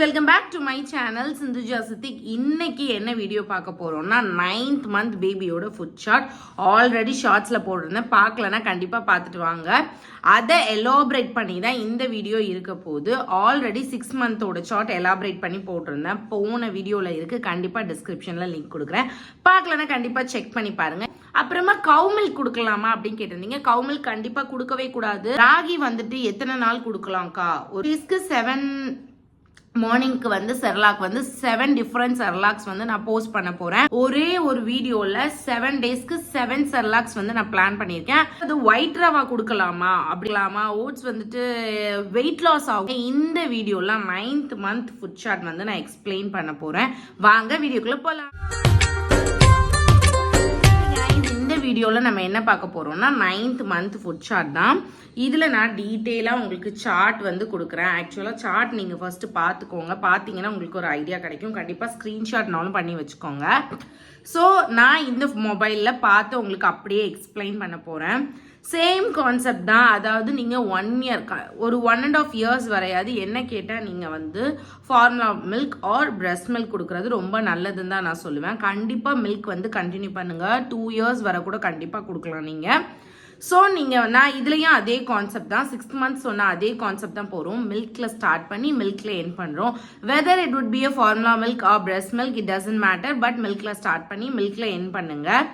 Welcome back to my channel Sindhuja Siddiq இன்னைக்கு என்ன video பார்க்க போறோம்னா நைன்த் மந்த் பேபியோட ஃபுட் ஷாட் ஆல்ரெடி ஷார்ட்ஸில் போட்டிருந்தேன். பார்க்கலனா கண்டிப்பாக பார்த்துட்டு வாங்க. அதை எலாபரேட் பண்ணி தான் இந்த வீடியோ இருக்க போது ஆல்ரெடி சிக்ஸ் மந்தோட ஷார்ட் எலாபரேட் பண்ணி போட்டிருந்தேன். போன வீடியோவில் இருக்குது கண்டிப்பாக டிஸ்கிரிப்ஷனில் லிங்க் கொடுக்குறேன். பார்க்கலனா கண்டிப்பாக செக் பண்ணி பாருங்க. அப்புறமா கவு மில்க் கொடுக்கலாமா அப்படின்னு கேட்டிருந்தீங்க. கவு மில்க் கண்டிப்பாக கொடுக்கவே கூடாது. ராகி வந்துட்டு எத்தனை நாள் கொடுக்கலாம்க்கா? ஒரு பீஸ்க்கு செவன் மார்னிங்க்கு வந்து செர்லாக் வந்து செவன் டிஃப்ரெண்ட் செர்லாக்ஸ் வந்து நான் போஸ்ட் பண்ண போறேன். ஒரே ஒரு வீடியோல செவன் டேஸ்க்கு செவன் செர்லாக்ஸ் வந்து நான் பிளான் பண்ணியிருக்கேன். அது ஒயிட் ரவா கொடுக்கலாமா? அப்படிலாமா ஓட்ஸ் வந்துட்டு வெயிட் லாஸ் ஆகும். இந்த வீடியோல நைன்த் மந்த் ஃபுட் ஷாட் வந்து நான் எக்ஸ்பிளைன் பண்ண போறேன். வாங்க வீடியோக்குள்ள போலாம். வீடியோவில் நம்ம என்ன பார்க்க போகிறோம்னா நைன்த் மந்த் ஃபுட் சார்ட் தான். இதில் நான் டீட்டெயிலாக உங்களுக்கு சார்ட் வந்து கொடுக்குறேன். ஆக்சுவலாக சார்ட் நீங்கள் ஃபஸ்ட்டு பார்த்துக்கோங்க. பார்த்தீங்கன்னா உங்களுக்கு ஒரு ஐடியா கிடைக்கும். கண்டிப்பாக ஸ்க்ரீன்ஷாட்னாலும் பண்ணி வச்சுக்கோங்க. ஸோ நான் இந்த மொபைலில் பார்த்து உங்களுக்கு அப்படியே எக்ஸ்பிளைன் பண்ண போகிறேன் சேம் கான்செப்ட் தான். அதாவது நீங்கள் ஒன் இயர் ஒரு ஒன் அண்ட் ஆஃப் இயர்ஸ் வரையாது என்ன கேட்டால் நீங்கள் வந்து formula milk or breast milk கொடுக்குறது ரொம்ப நல்லதுன்னு தான் நான் சொல்லுவேன். கண்டிப்பாக மில்க் வந்து கண்டினியூ பண்ணுங்கள் டூ இயர்ஸ் வரை கூட கண்டிப்பாக கொடுக்கலாம் நீங்கள் ஸோ நீங்கள் நான் இதுலேயும் அதே கான்செப்ட் தான். சிக்ஸ் மந்த் சொன்ன அதே கான்செப்ட் தான் போகிறோம் மில்கில் ஸ்டார்ட் பண்ணி மில்கில் என் பண்ணுறோம் whether it would be a formula milk or breast milk it doesn't matter but மில்கில் start பண்ணி மில்கில் என் பண்ணுங்கள்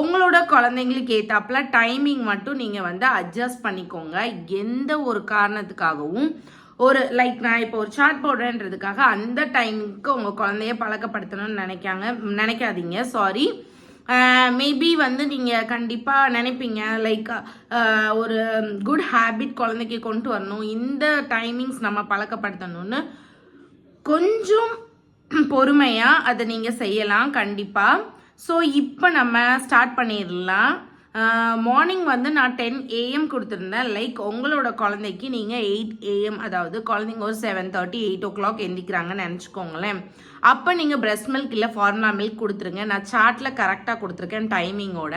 உங்களோட குழந்தைங்களுக்கு ஏற்றாப்புல டைமிங் மட்டும் நீங்கள் வந்து அட்ஜஸ்ட் பண்ணிக்கோங்க. எந்த ஒரு காரணத்துக்காகவும் ஒரு லைக் நான் இப்போ ஒரு சார்ட் போடுறேன்றதுக்காக அந்த டைமுக்கு உங்கள் குழந்தைய பழக்கப்படுத்தணும்னு நினைக்காங்க நினைக்காதீங்க. சாரி மேபி வந்து நீங்கள் கண்டிப்பாக நினைப்பீங்க லைக் ஒரு குட் ஹேபிட் குழந்தைக்கு கொண்டு வரணும். இந்த டைமிங்ஸ் நம்ம பழக்கப்படுத்தணும்னு. கொஞ்சம் பொறுமையாக அதை நீங்கள் செய்யலாம் கண்டிப்பாக ஸோ இப்போ நம்ம ஸ்டார்ட் பண்ணிடலாம். மார்னிங் வந்து நான் டென் ஏஎம் கொடுத்துருந்தேன். லைக் உங்களோட குழந்தைக்கு நீங்கள் எயிட் ஏஎம் அதாவது குழந்தைங்க ஒரு seven thirty eight o'clock எந்திக்கிறாங்கன்னு நினச்சிக்கோங்களேன். அப்போ நீங்கள் பிரஸ்ட் மில்க் இல்லை ஃபார்முலா மில்க் கொடுத்துருங்க. நான் சார்ட்டில் கரெக்டாக கொடுத்துருக்கேன் டைமிங்கோட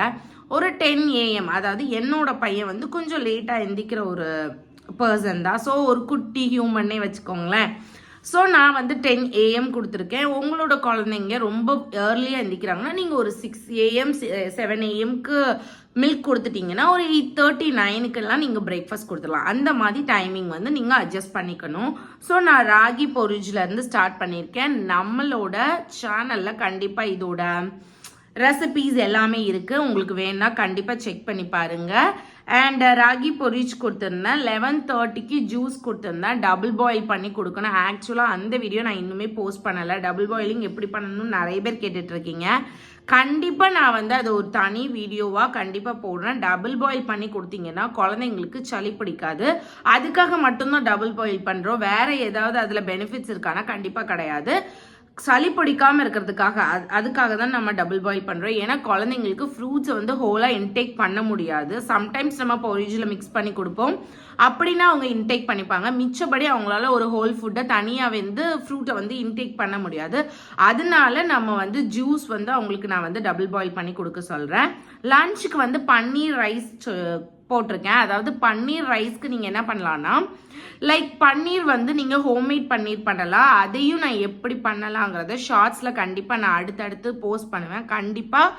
ஒரு டென் ஏஎம் அதாவது என்னோட பையன் வந்து கொஞ்சம் லேட்டாக எந்திக்கிற ஒரு பர்சன் தான். ஸோ ஒரு குட்டி ஹியூமன்னே வச்சுக்கோங்களேன். ஸோ நான் வந்து டென் ஏஎம் கொடுத்துருக்கேன். உங்களோட குழந்தைங்க ரொம்ப ஏர்லியாக எந்திக்கிறாங்கன்னா நீங்கள் ஒரு சிக்ஸ் ஏஎம் செவன் ஏஎம்க்கு மில்க் கொடுத்துட்டிங்கன்னா ஒரு எயிட் தேர்ட்டி நைனுக்கெல்லாம் நீங்கள் பிரேக்ஃபாஸ்ட் கொடுத்துடலாம். அந்த மாதிரி டைமிங் வந்து நீங்கள் அட்ஜஸ்ட் பண்ணிக்கணும். ஸோ நான் ராகி பொரிஜிலேருந்து ஸ்டார்ட் பண்ணியிருக்கேன். நம்மளோட சேனலில் கண்டிப்பாக இதோட ரெசிபீஸ் எல்லாமே இருக்குது உங்களுக்கு வேணால் கண்டிப்பாக செக் பண்ணி பாருங்கள் அண்ட் uh, ராகி பொரிச் கொடுத்துருந்தேன். லெவன் தேர்ட்டிக்கு ஜூஸ் கொடுத்துருந்தேன். டபுள் பாயில் பண்ணி கொடுக்கணும். ஆக்சுவலாக அந்த வீடியோ நான் இன்னுமே போஸ்ட் பண்ணலை. டபுள் பாயிலிங் எப்படி பண்ணணும்னு நிறைய பேர் கேட்டுட்ருக்கீங்க. கண்டிப்பாக நான் வந்து அது ஒரு தனி வீடியோவாக கண்டிப்பாக போடுறேன். டபுள் பாயில் பண்ணி கொடுத்தீங்கன்னா குழந்தைங்களுக்கு சளி பிடிக்காது. அதுக்காக மட்டும்தான் டபுள் பாயில் பண்ணுறோம் வேறு ஏதாவது அதில் பெனிஃபிட்ஸ் இருக்கானா கண்டிப்பாக கிடையாது. சளி பிடிக்காமல் இருக்கிறதுக்காக அது- அதுக்காக தான் நம்ம டபுள் பாயில் பண்ணுறோம் ஏன்னா குழந்தைங்களுக்கு ஃப்ரூட்ஸை வந்து ஹோலாக இன்டேக் பண்ண முடியாது. சம்டைம்ஸ் நம்ம பொரிஜில் மிக்ஸ் பண்ணி கொடுப்போம். அப்படின்னா அவங்க இன்டேக் பண்ணிப்பாங்க. மிச்சப்படி அவங்களால ஒரு ஹோல் ஃபுட்டை தனியாக வந்து ஃப்ரூட்டை வந்து இன்டேக் பண்ண முடியாது. அதனால நம்ம வந்து ஜூஸ் வந்து அவங்களுக்கு நான் வந்து டபுள் பாயில் பண்ணி கொடுக்க சொல்கிறேன் லஞ்சுக்கு வந்து பன்னீர் ரைஸ் போட்டிருக்கேன். அதாவது பன்னீர் ரைஸ்க்கு நீங்கள் என்ன பண்ணலான்னா லைக் பன்னீர் வந்து நீங்கள் ஹோம்மேட் பன்னீர் பண்ணலாம். அதையும் நான் எப்படி பண்ணலாங்கிறத ஷார்ட்ஸில் கண்டிப்பாக நான் அடுத்தடுத்து போஸ்ட் பண்ணுவேன். கண்டிப்பாக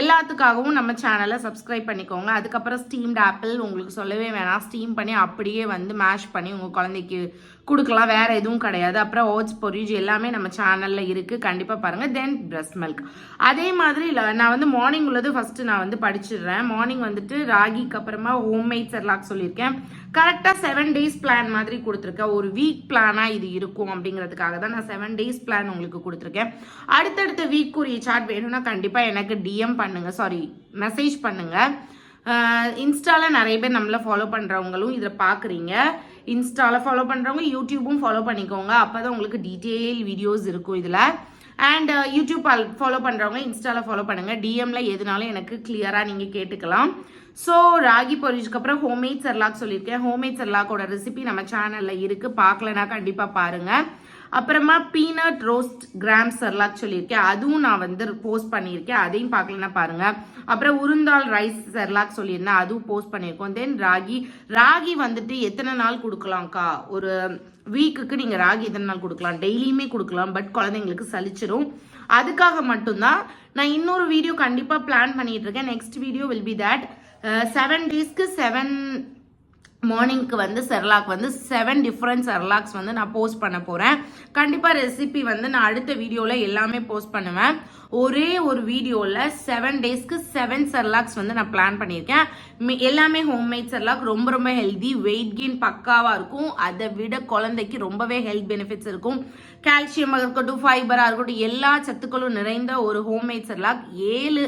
எல்லாத்துக்காகவும் நம்ம சேனலை சப்ஸ்கிரைப் பண்ணிக்கோங்க. அதுக்கப்புறம் ஸ்டீம்டு ஆப்பிள் உங்களுக்கு சொல்லவே வேணாம். ஸ்டீம் பண்ணி அப்படியே வந்து மேஷ் பண்ணி உங்கள் குழந்தைக்கு கொடுக்கலாம் வேற எதுவும் கிடையாது. அப்புறம் ஓட்ஸ் பொரிஜ் எல்லாமே நம்ம சேனல்ல இருக்கு. கண்டிப்பா பாருங்க. தென் பிரஸ்ட் மில்க் அதே மாதிரி நான் வந்து மார்னிங் உள்ளது ஃபர்ஸ்ட் நான் வந்து படிச்சிடுறேன். மார்னிங் வந்துட்டு ராகிக்கு அப்புறமா ஹோம்மேட் செர்லாக் சொல்லியிருக்கேன். கரெக்டாக செவன் டேஸ் பிளான் மாதிரி கொடுத்துருக்கேன். ஒரு வீக் பிளானாக இது இருக்கும் அப்படிங்கிறதுக்காக தான் நான் செவன் டேஸ் பிளான் உங்களுக்கு கொடுத்துருக்கேன். அடுத்தடுத்த வீக் உரிய சார்ட் வேணும்னா கண்டிப்பாக எனக்கு டிஎம் பண்ணுங்க. சாரி மெசேஜ் பண்ணுங்க. இன்ஸ்டாவில் நிறைய பேர் நம்மள ஃபாலோ பண்ணுறவங்களும் இதில் பார்க்குறீங்க. இன்ஸ்டாவில் ஃபாலோ பண்ணுறவங்க யூடியூப்பும் ஃபாலோ பண்ணிக்கோங்க. அப்போ தான் உங்களுக்கு டீட்டெயில் வீடியோஸ் இருக்கும் இதில். அண்ட் யூடியூப் uh, ஃபாலோ பண்ணுறவங்க இன்ஸ்டாவில் ஃபாலோ பண்ணுங்கள் டிஎம்மில் எதுனாலும் எனக்கு கிளியராக நீங்கள் கேட்டுக்கலாம். ஸோ ராகி பொரிஜுக்கு அப்புறம் ஹோம்மேட் செர்லாக் சொல்லியிருக்கேன். ஹோம்மேட் செர்லாக்கோட ரெசிபி நம்ம சேனலில் இருக்குது பார்க்கலனா கண்டிப்பாக பாருங்கள் அப்புறமா பீனட் ரோஸ்ட் கிராம் செர்லாக் சொல்லியிருக்கேன். அதுவும் நான் வந்து போஸ்ட் பண்ணியிருக்கேன். அதையும் பார்க்கலன்னா பாருங்க. அப்புறம் உருந்தால் ரைஸ் செர்லாக் சொல்லியிருந்தேன். அதுவும் போஸ்ட் பண்ணியிருக்கோம். தென் ராகி. ராகி வந்துட்டு எத்தனை நாள் கொடுக்கலாம்க்கா? ஒரு வீக்குக்கு நீங்கள் ராகி எத்தனை நாள் கொடுக்கலாம்? டெய்லியுமே கொடுக்கலாம். பட் குழந்தைங்களுக்கு சலிச்சிரும். அதுக்காக மட்டும்தான் நான் இன்னொரு வீடியோ கண்டிப்பாக பிளான் பண்ணிட்டு இருக்கேன். Next video will be that seven டேஸ்க்கு செவன் மார்னிங்க்கு வந்து செர்லாக் வந்து செவன் டிஃப்ரெண்ட் செர்லாக்ஸ் வந்து நான் போஸ்ட் பண்ண போகிறேன் கண்டிப்பாக ரெசிபி வந்து நான் அடுத்த வீடியோவில் எல்லாமே போஸ்ட் பண்ணுவேன். ஒரே ஒரு வீடியோவில் செவன் டேஸ்க்கு செவன் செர்லாக்ஸ் வந்து நான் பிளான் பண்ணியிருக்கேன். எல்லாமே ஹோம்மேட் செர்லாக் ரொம்ப ரொம்ப ஹெல்தி வெயிட் கெயின் பக்காவாக இருக்கும். அதை விட குழந்தைக்கு ரொம்பவே ஹெல்த் பெனிஃபிட்ஸ் இருக்கும். கால்சியமாக இருக்கட்டும் ஃபைபராக இருக்கட்டும் எல்லா சத்துக்களும் நிறைந்த ஒரு ஹோம்மேட் செர்லாக் ஏழு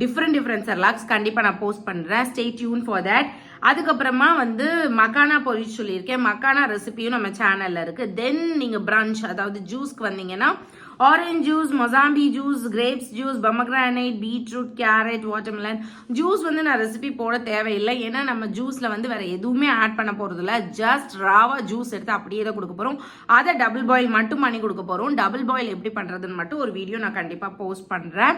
டிஃப்ரெண்ட் டிஃப்ரெண்ட் செர்லாக்ஸ் கண்டிப்பாக நான் போஸ்ட் பண்ணுறேன் ஸ்டே டியூன் ஃபார் தட் அதுக்கப்புறமா வந்து மக்கானா பொரிச்சு சொல்லியிருக்கேன். மக்கானா ரெசிபியும் நம்ம சேனலில் இருக்குது தென் நீங்கள் பிரான்ச் அதாவது ஜூஸ்க்கு வந்தீங்கன்னா orange juice mosambi juice grapes juice pomegranate beetroot carrot watermelon juice வந்து நான் ரெசிபி போட தேவையில்லை. ஏன்னா நம்ம ஜூஸில் வந்து வேறு எதுவுமே ஆட் பண்ண போகிறது இல்லை ஜஸ்ட் ராவா ஜூஸ் எடுத்து அப்படியே தான் கொடுக்க போகிறோம் அதை டபுள் பாயில் மட்டும் பண்ணி கொடுக்க போகிறோம் டபுள் பாயில் எப்படி பண்ணுறதுன்னு மட்டும் ஒரு வீடியோ நான் கண்டிப்பாக போஸ்ட் பண்ணுறேன்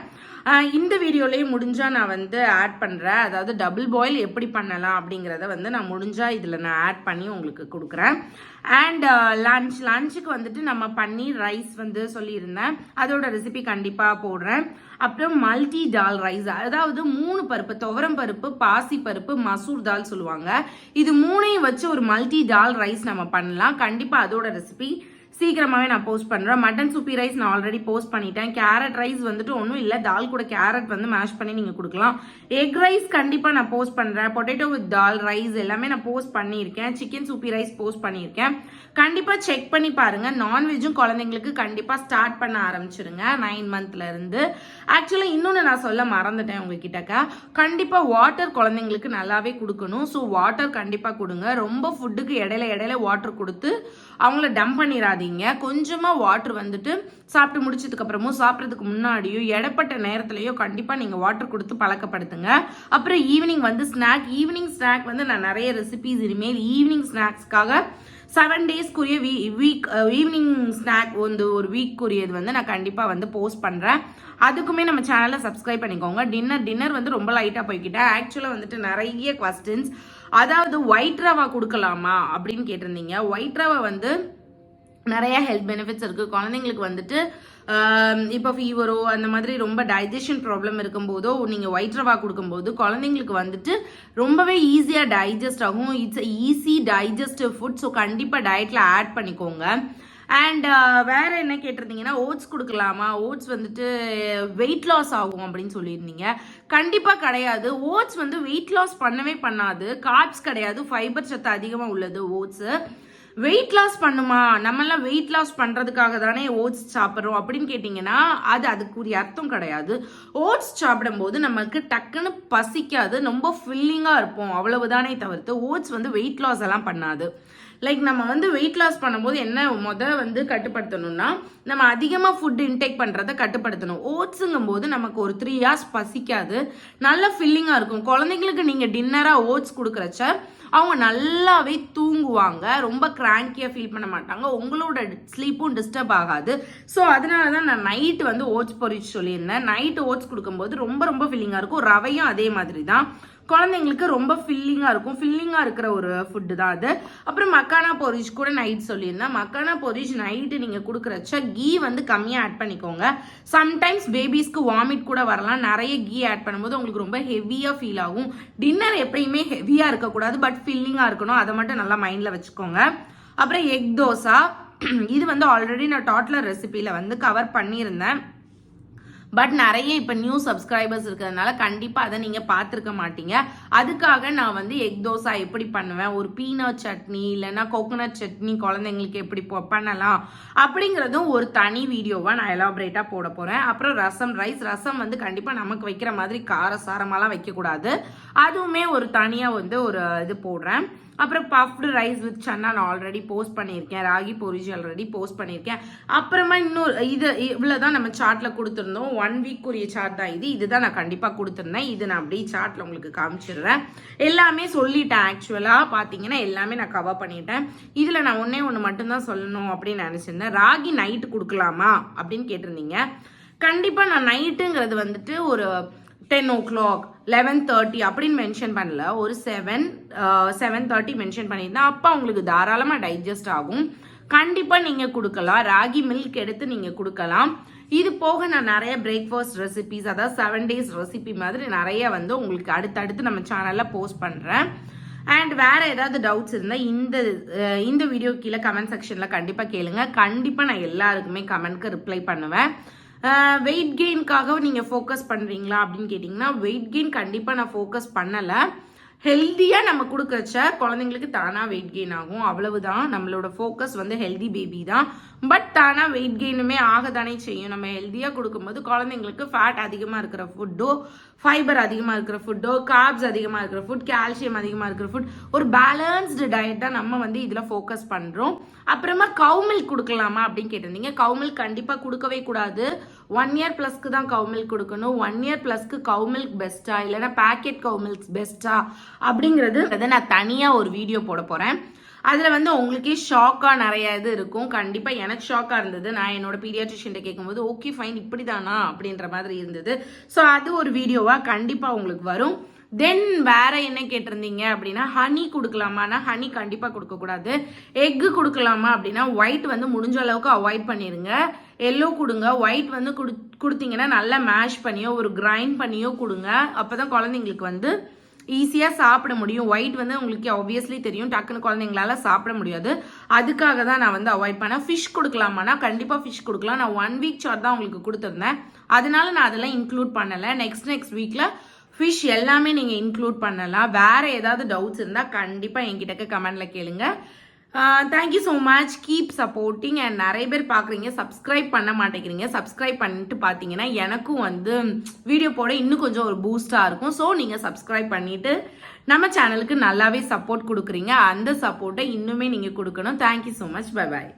இந்த வீடியோலேயும் முடிஞ்சால் நான் வந்து ஆட் பண்ணுறேன் அதாவது டபுள் பாயில் எப்படி பண்ணலாம் அப்படிங்கிறத வந்து நான் முடிஞ்சால் இதில் நான் ஆட் பண்ணி உங்களுக்கு கொடுக்குறேன். அண்ட் லன்ச் லஞ்சுக்கு வந்துட்டு நம்ம பன்னீர் ரைஸ் வந்து சொல்லியிருந்தேன். அதோட ரெசிபி கண்டிப்பாக போடுறேன். அப்புறம் மல்டி டால் ரைஸ் அதாவது மூணு பருப்பு துவரம் பருப்பு பாசி பருப்பு மசூர் தால் சொல்லுவாங்க. இது மூணையும் வச்சு ஒரு மல்டி டால் ரைஸ் நம்ம பண்ணலாம். கண்டிப்பாக அதோட ரெசிபி சீக்கிரமாகவே நான் போஸ்ட் பண்ணுறேன் மட்டன் சூப்பி ரைஸ் நான் ஆல்ரெடி போஸ்ட் பண்ணிட்டேன். கேரட் ரைஸ் வந்துட்டு ஒன்றும் இல்லை. தால் கூட கேரட் வந்து மேஷ் பண்ணி நீங்கள் கொடுக்கலாம். எக் ரைஸ் கண்டிப்பாக நான் போஸ்ட் பண்ணுறேன் பொட்டேட்டோ வித் தால் ரைஸ் எல்லாமே நான் போஸ்ட் பண்ணியிருக்கேன். சிக்கன் சூப்பி ரைஸ் போஸ்ட் பண்ணியிருக்கேன். கண்டிப்பாக செக் பண்ணி பாருங்கள் நான்வெஜ்ஜும் குழந்தைங்களுக்கு கண்டிப்பாக ஸ்டார்ட் பண்ண ஆரம்பிச்சிருங்க. நைன் மந்த்லேருந்து ஆக்சுவலாக ஆக்சுவலி இன்னொன்று நான் சொல்ல மறந்துட்டேன் உங்ககிட்டக்கா. கண்டிப்பாக வாட்டர் குழந்தைங்களுக்கு நல்லாவே கொடுக்கணும். ஸோ வாட்டர் கண்டிப்பாக கொடுங்க. ரொம்ப ஃபுட்டுக்கு இடையில இடையில வாட்டர் கொடுத்து அவங்கள டம்ப் பண்ணிடாதீங்க. கொஞ்சமாக வாட்டர் வந்துட்டு சாப்பிட்டு முடிச்சதுக்கப்புறமும் சாப்பிட்றதுக்கு முன்னாடியோ இடப்பட்ட நேரத்துலையோ கண்டிப்பாக நீங்கள் வாட்டர் கொடுத்து பழக்கப்படுத்துங்க. அப்புறம் ஈவினிங் வந்து ஸ்நாக் ஈவினிங் ஸ்நாக் வந்து நான் நிறைய ரெசிபிஸ் இனிமேல் ஈவினிங் ஸ்நாக்ஸ்க்காக செவன் டேஸ்க்குரிய வீ வீக் ஈவினிங் ஸ்நாக் வந்து ஒரு வீக்குரியது வந்து நான் கண்டிப்பாக வந்து போஸ்ட் பண்ணுறேன் அதுக்குமே நம்ம சேனலை சப்ஸ்கிரைப் பண்ணிக்கோங்க. டின்னர் டின்னர் வந்து ரொம்ப லைட்டாக போய்கிட்டேன் ஆக்சுவலாக வந்துட்டு நிறைய கொஸ்டின்ஸ் அதாவது ஒயிட் ரவா கொடுக்கலாமா அப்படின்னு கேட்டிருந்தீங்க. ஒயிட் ரவா வந்து நிறைய ஹெல்த் பெனிஃபிட்ஸ் இருக்குது குழந்தைங்களுக்கு வந்துட்டு இப்போ ஃபீவரோ அந்த மாதிரி ரொம்ப டைஜஷன் ப்ராப்ளம் இருக்கும்போதோ நீங்கள் ஒயிட் ரவா கொடுக்கும்போது குழந்தைங்களுக்கு வந்துட்டு ரொம்பவே ஈஸியாக டைஜஸ்ட் ஆகும். It's easy digestive food so கண்டிப்பாக டயட்டில் ஆட் பண்ணிக்கோங்க. அண்ட் வேற என்ன கேட்டிருந்தீங்கன்னா ஓட்ஸ் கொடுக்கலாமா? ஓட்ஸ் வந்துட்டு வெயிட் லாஸ் ஆகும் அப்படின்னு சொல்லியிருந்தீங்க. கண்டிப்பாக கிடையாது. ஓட்ஸ் வந்து வெயிட் லாஸ் பண்ணவே பண்ணாது. கார்ப்ஸ் கிடையாது. ஃபைபர் சத்து அதிகமாக உள்ளது ஓட்ஸு வெயிட் லாஸ் பண்ணுமா? நம்மெல்லாம் வெயிட் லாஸ் பண்ணுறதுக்காக தானே ஓட்ஸ் சாப்பிட்றோம் அப்படின்னு கேட்டிங்கன்னா அது அதுக்குரிய அர்த்தம் கிடையாது. ஓட்ஸ் சாப்பிடும்போது நமக்கு டக்குன்னு பசிக்காது ரொம்ப ஃபில்லிங்காக இருப்போம். அவ்வளவுதானே தவிர்த்து ஓட்ஸ் வந்து வெயிட் லாஸ் எல்லாம் பண்ணாது. லைக் நம்ம வந்து வெயிட் லாஸ் பண்ணும்போது என்ன முதல் வந்து கட்டுப்படுத்தணும்னா நம்ம அதிகமாக ஃபுட் இன்டேக் பண்ணுறதை கட்டுப்படுத்தணும். ஓட்ஸுங்கும் போது நமக்கு ஒரு த்ரீ ஹார்ஸ் பசிக்காது நல்ல ஃபில்லிங்காக இருக்கும். குழந்தைங்களுக்கு நீங்கள் டின்னராக ஓட்ஸ் கொடுக்குறச்ச அவங்க நல்லாவே தூங்குவாங்க. ரொம்ப கிராங்கியாக ஃபீல் பண்ண மாட்டாங்க. உங்களோட ஸ்லீப்பும் டிஸ்டர்ப் ஆகாது. ஸோ அதனால தான் நான் நைட்டு வந்து ஓட்ஸ் பொரிச்சு சொல்லியிருந்தேன். நைட்டு ஓட்ஸ் கொடுக்கும்போது ரொம்ப ரொம்ப ஃபீலிங்காக இருக்கும். ரவையும் அதே மாதிரி தான் குழந்தைங்களுக்கு ரொம்ப ஃபில்லிங்காக இருக்கும். ஃபில்லிங்காக இருக்கிற ஒரு ஃபுட்டு தான் அது. அப்புறம் மக்கானா பொரிஜ் கூட நைட் சொல்லியிருந்தேன். மக்கானா பொரிஜ் நைட்டு நீங்கள் கொடுக்குறச்ச கீ வந்து கம்மியாக ஆட் பண்ணிக்கோங்க. சம்டைம்ஸ் பேபிஸ்க்கு வாமிட் கூட வரலாம். நிறைய கீ ஆட் பண்ணும்போது உங்களுக்கு ரொம்ப ஹெவியாக ஃபீல் ஆகும். டின்னர் எப்பயுமே ஹெவியாக இருக்கக்கூடாது பட் ஃபில்லிங்காக இருக்கணும். அதை மட்டும் நல்லா மைண்டில் வச்சுக்கோங்க. அப்புறம் எக் தோசா. இது வந்து ஆல்ரெடி நான் டாட்லர் ரெசிபியில் வந்து கவர் பண்ணியிருந்தேன். பட் நிறைய இப்போ நியூ சப்ஸ்கிரைபர்ஸ் இருக்கிறதுனால கண்டிப்பாக அதை நீங்கள் பார்த்துருக்க மாட்டீங்க. அதுக்காக நான் வந்து எக் தோசா எப்படி பண்ணுவேன்? ஒரு பீனட் சட்னி இல்லைன்னா கோகோனட் சட்னி குழந்தைங்களுக்கு எப்படி பண்ணலாம்? அப்படிங்கிறதும் ஒரு தனி வீடியோவாக நான் எலாபரேட்டாக போட போகிறேன் அப்புறம் ரசம் ரைஸ் ரசம் வந்து கண்டிப்பாக நமக்கு வைக்கிற மாதிரி கார சாரமாலாம் வைக்கக்கூடாது. அதுவுமே ஒரு தனியாக வந்து ஒரு இது போடுறேன். அப்புறம் பஃப்டு ரைஸ் வித் சன்னா நான் ஆல்ரெடி போஸ்ட் பண்ணியிருக்கேன். ராகி பொரிஜி ஆல்ரெடி போஸ்ட் பண்ணியிருக்கேன். அப்புறமா இன்னொரு இது இவ்வளோதான் நம்ம சார்ட்டில் கொடுத்துருந்தோம். ஒன் வீக் உரிய சார்ட் தான் இது. இதுதான் நான் கண்டிப்பாக கொடுத்துருந்தேன். இது நான் அப்படியே சார்ட்டில் உங்களுக்கு காமிச்சிடுறேன். எல்லாமே சொல்லிட்டேன் ஆக்சுவலாக பார்த்தீங்கன்னா எல்லாமே நான் கவர் பண்ணிட்டேன். இதில் நான் ஒன்றே ஒன்று மட்டும்தான் சொல்லணும் அப்படின்னு நினச்சிருந்தேன். ராகி நைட்டு கொடுக்கலாமா அப்படின்னு கேட்டிருந்தீங்க. கண்டிப்பாக நான் நைட்டுங்கிறது வந்துட்டு ஒரு ten o'clock eleven thirty அப்படின்னு மென்ஷன் பண்ணல. ஒரு செவன் செவன் தேர்ட்டி மென்ஷன் பண்ணியிருந்தேன் அப்போ அவங்களுக்கு தாராளமாக டைஜஸ்ட் ஆகும். கண்டிப்பாக நீங்கள் கொடுக்கலாம். ராகி மில்க் எடுத்து நீங்கள் கொடுக்கலாம். இது போக நான் நிறைய பிரேக்ஃபாஸ்ட் ரெசிபிஸ் அதாவது செவன் டேஸ் ரெசிபி மாதிரி நிறைய வந்து உங்களுக்கு அடுத்தடுத்து நம்ம சேனலில் போஸ்ட் பண்ணுறேன் அண்ட் வேறு ஏதாவது டவுட்ஸ் இருந்தால் இந்த இந்த வீடியோ கீழே கமெண்ட் செக்ஷனில் கண்டிப்பாக கேளுங்க. கண்டிப்பாக நான் எல்லாருக்குமே கமெண்ட்க்கு ரிப்ளை பண்ணுவேன். வெயிட் கெயின்காக நீங்கள் ஃபோக்கஸ் பண்ணுறீங்களா அப்படின்னு கேட்டிங்கன்னா வெயிட் கெயின் கண்டிப்பாக நான் ஃபோக்கஸ் பண்ணலை. ஹெல்த்தியாக நம்ம கொடுக்கறச்ச குழந்தைங்களுக்கு தானாக வெயிட் கெயின் ஆகும். அவ்வளவுதான். நம்மளோட ஃபோக்கஸ் வந்து ஹெல்தி பேபி தான். பட் தானாக வெயிட் கெயினுமே ஆக தானே செய்யும். நம்ம ஹெல்த்தியாக கொடுக்கும்போது குழந்தைங்களுக்கு ஃபேட் அதிகமாக இருக்கிற ஃபுட்டோ ஃபைபர் அதிகமாக இருக்கிற ஃபுட்டோ கார்ப்ஸ் அதிகமாக இருக்கிற ஃபுட் கால்சியம் அதிகமாக இருக்கிற ஃபுட் ஒரு பேலன்ஸ்டு டயட் தான் நம்ம வந்து இதில் ஃபோக்கஸ் பண்ணுறோம் அப்புறமா கவு மில்க் கொடுக்கலாமா அப்படின்னு கேட்டிருந்தீங்க. கவுமில் கண்டிப்பாக கொடுக்கவே கூடாது. ஒன் இயர் ப்ளஸ்க்கு தான் கவு மில்க் கொடுக்கணும். ஒன் இயர் ப்ளஸ்க்கு கவு மில்க் பெஸ்ட்டா இல்லைனா பேக்கெட் கவு மில்க் பெஸ்ட்டா அப்படிங்கிறது நான் தனியாக ஒரு வீடியோ போட போகிறேன் அதில் வந்து உங்களுக்கே ஷாக்காக நிறைய இது இருக்கும். கண்டிப்பாக எனக்கு ஷாக்காக இருந்தது. நான் என்னோட பீடியாட்ரிஷியன் கேட்கும்போது ஓகே ஃபைன் இப்படி தானா அப்படின்ற மாதிரி இருந்தது. ஸோ அது ஒரு வீடியோவாக கண்டிப்பாக உங்களுக்கு வரும். தென் வேற என்ன கேட்டிருந்தீங்க அப்படின்னா ஹனி கொடுக்கலாமானா ஹனி கண்டிப்பாக கொடுக்கக்கூடாது. எக்கு கொடுக்கலாமா அப்படின்னா ஒயிட் வந்து முடிஞ்ச அளவுக்கு அவாய்ட் பண்ணிடுங்க எல்லோ கொடுங்க. ஒயிட் வந்து குடு கொடுத்தீங்கன்னா நல்லா மேஷ் பண்ணியோ ஒரு கிரைண்ட் பண்ணியோ கொடுங்க. அப்போ தான் குழந்தைங்களுக்கு வந்து ஈஸியாக சாப்பிட முடியும். ஒயிட் வந்து உங்களுக்கு ஆப்வியஸ்லி தெரியும். டக்குன்னு குழந்தைங்களால சாப்பிட முடியாது. அதுக்காக தான் நான் வந்து அவாய்ட் பண்ணேன். ஃபிஷ் கொடுக்கலாமானா கண்டிப்பாக ஃபிஷ் கொடுக்கலாம். நான் ஒன் வீக் சார் தான் உங்களுக்கு கொடுத்துருந்தேன். அதனால நான் அதெல்லாம் இன்க்ளூட் பண்ணலை. நெக்ஸ்ட் நெக்ஸ்ட் வீக்கில் ஃபிஷ் எல்லாமே நீங்கள் இன்க்ளூட் பண்ணலாம். வேறு ஏதாவது டவுட்ஸ் இருந்தால் கண்டிப்பாக என்கிட்ட கமெண்டில் கேளுங்கள் thank you so much keep supporting and நிறைய பேர் பார்க்குறீங்க சப்ஸ்கிரைப் பண்ண மாட்டேங்கிறீங்க. சப்ஸ்கிரைப் பண்ணிட்டு பார்த்தீங்கன்னா எனக்கும் வந்து வீடியோ போட இன்னும் கொஞ்சம் ஒரு பூஸ்டாக இருக்கும். ஸோ நீங்கள் சப்ஸ்கிரைப் பண்ணிட்டு நம்ம சேனலுக்கு நல்லாவே சப்போர்ட் கொடுக்குறீங்க. அந்த சப்போர்ட்டை இன்னுமே நீங்கள் கொடுக்கணும். Thank you so much bye bye